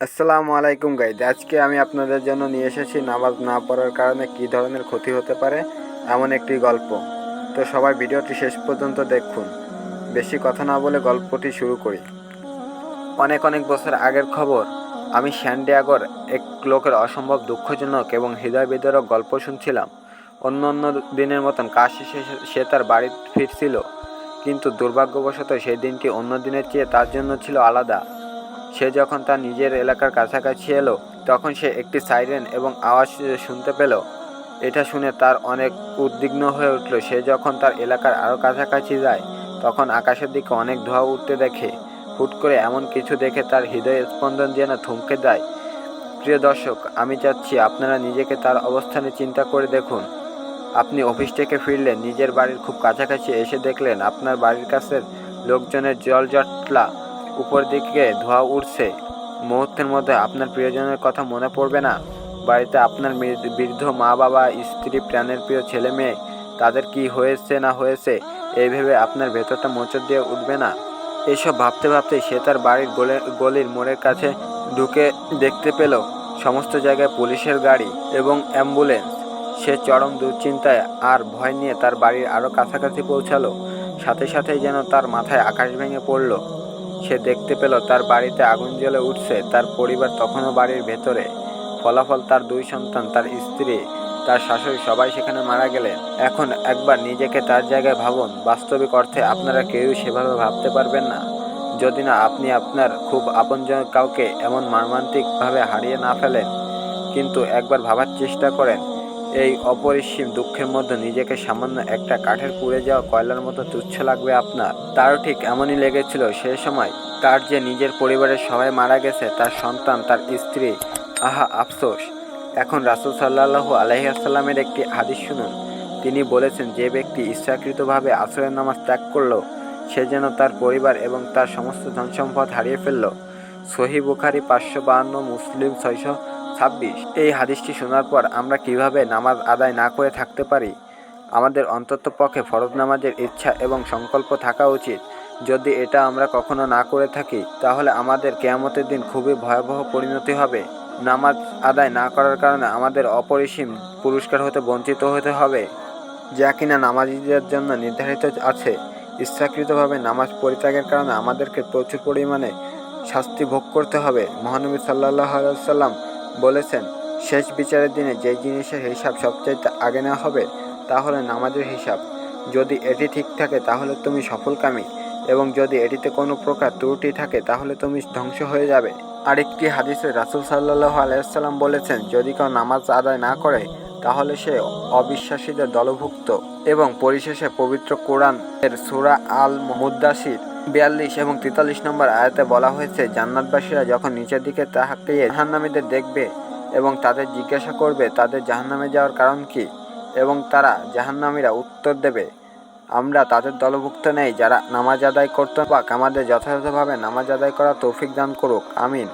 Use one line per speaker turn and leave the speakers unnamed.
আসসালামু আলাইকুম গাইজ আজকে আমি আপনাদের জন্য নিয়ে এসেছি নামাজ না পড়ার কারণে কী ধরনের ক্ষতি হতে পারে এমন একটি গল্প। তো সবাই ভিডিওটি শেষ পর্যন্ত দেখুন। বেশি কথা না বলে গল্পটি শুরু করি। অনেক অনেক বছর আগের খবর, আমি স্যান্ডিয়াগর এক লোকের অসম্ভব দুঃখজনক এবং হৃদয় বিদারক গল্প শুনছিলাম। অন্য অন্য দিনের মতন কাজ শেষে সে তার বাড়ি ফিরছিল, কিন্তু দুর্ভাগ্যবশত সেই দিনটি অন্য দিনের চেয়ে তার জন্য ছিল আলাদা। সে যখন তার নিজের এলাকার কাছাকাছি এলো, তখন সে একটি সাইরেন এবং আওয়াজ শুনতে পেল। এটা শুনে তার অনেক উদ্বিগ্ন হয়ে উঠল। সে যখন তার এলাকার আরও কাছাকাছি যায়, তখন আকাশের দিকে অনেক ধোঁয়া উঠতে দেখে। হুট করে এমন কিছু দেখে তার হৃদয় স্পন্দন যেন থমকে দেয় প্রিয় দর্শক, আমি চাচ্ছি আপনারা নিজেকে তার অবস্থানে চিন্তা করে দেখুন। আপনি অফিস থেকে ফিরলেন, নিজের বাড়ির খুব কাছাকাছি এসে দেখলেন, আপনার বাড়ির কাছের লোকজনের জল জটলা উপর দিকে ধোঁয়া উঠছে। মুহূর্তের মধ্যে আপনার প্রিয়জনের কথা মনে পড়বে না। বাড়িতে আপনার বৃদ্ধ মা বাবা, স্ত্রী, প্রাণের প্রিয় ছেলে মেয়ে, তাদের কি হয়েছে না হয়েছে, এই ভেবে আপনার ভেতরটা মোচড় দিয়ে উঠবে না। এসব ভাবতে ভাবতে সে তার বাড়ির গলে গলির মোড়ের কাছে ঢুকে দেখতে পেল সমস্ত জায়গায় পুলিশের গাড়ি এবং অ্যাম্বুলেন্স। সে চরম দুশ্চিন্তায় আর ভয় নিয়ে তার বাড়ির আরও কাছাকাছি পৌঁছালো। সাথে সাথেই যেন তার মাথায় আকাশ ভেঙে পড়ল। সে দেখতে পেল তার বাড়িতে আগুন জ্বলে উঠছে, তার পরিবার তখনও বাড়ির ভেতরে। ফলাফল তার দুই সন্তান, তার স্ত্রী, তার শাশুড়ি, সবাই সেখানে মারা গেলেন। এখন একবার নিজেকে তার জায়গায় ভাবুন, বাস্তবিক অর্থে আপনারা কেউ সেভাবে ভাবতে পারবেন না। যদি না, আপনি আপনার খুব আপনজন কাউকে এমন মর্মান্তিকভাবে হারিয়ে না ফেলেন। কিন্তু একবার ভাবার চেষ্টা করেন এই অপরিসীম দুঃখের মধ্যে নিজেকে সামান্য একটা কাঠের পুড়ে যাওয়া কয়লার মতো তুচ্ছ লাগবে আপনার। তারও ঠিক এমনই লেগেছিল সে সময়, তার যে নিজের পরিবারের সবাই মারা গেছে, তার সন্তান, তার স্ত্রী। আহা, আফসোস। এখন রাসুল সাল্লাহু আলহিহাসাল্লামের একটি হাদিস শুনুন। তিনি বলেছেন, যে ব্যক্তি ইচ্ছাকৃতভাবে আসরের নামাজ ত্যাগ করল, সে যেন তার পরিবার এবং তার সমস্ত ধন সম্পদ হারিয়ে ফেলল। সহি বুখারি পাঁচশো বাহান্ন, মুসলিম ছয়শো ছাব্বিশ। এই হাদিসটি শোনার পর আমরা কীভাবে নামাজ আদায় না করে থাকতে পারি? আমাদের অন্তত পক্ষে ফরজ নামাজের ইচ্ছা এবং সংকল্প থাকা উচিত। যদি এটা আমরা কখনো না করে থাকি, তাহলে আমাদের কেয়ামতের দিন খুবই ভয়াবহ পরিণতি হবে। নামাজ আদায় না করার কারণে আমাদের অপরিসীম পুরস্কার হতে বঞ্চিত হতে হবে। যা কিনা নামাজিদের জন্য নির্ধারিত আছে। ইচ্ছাকৃতভাবে নামাজ পরিত্যাগের কারণে আমাদেরকে প্রচুর পরিমাণে শাস্তি ভোগ করতে হবে। মহানবী সাল্লাহ সাল্লাম বলেছেন, শেষ বিচারের দিনে যে জিনিসের হিসাব সবচাইতে আগে নেওয়া হবে, তা হলো নামাজের হিসাব। যদি এটি ঠিক থাকে, তাহলে তুমি সফলকামী, এবং যদি এটিতে কোনো প্রকার ত্রুটি থাকে, তাহলে তুমি ধ্বংস হয়ে যাবে। আরেকটি হাদিসে রাসুল সাল্লাহ আলাইসাল্লাম বলেছেন, যদি কেউ নামাজ আদায় না করে, তাহলে সে অবিশ্বাসীদের দলভুক্ত এবং পরিশেষে পবিত্র কোরআন এর সুরা আল মুদাসির বিয়াল্লিশ এবং তেতাল্লিশ নম্বর আয়াতে বলা হয়েছে, জান্নাতবাসীরা যখন নিচের দিকে তাহাকিয়ে জাহান্নামীদের দেখবে এবং তাদের জিজ্ঞাসা করবে, তাদের জাহান্নামে যাওয়ার কারণ কি? এবং তারা জাহান্নামীরা উত্তর দেবে, আমরা তাদের দলভুক্ত নেই, যারা নামাজ আদায় করতে পাক আমাদের যথাযথভাবে নামাজ আদায় করা তৌফিক দান করুক। আমিন।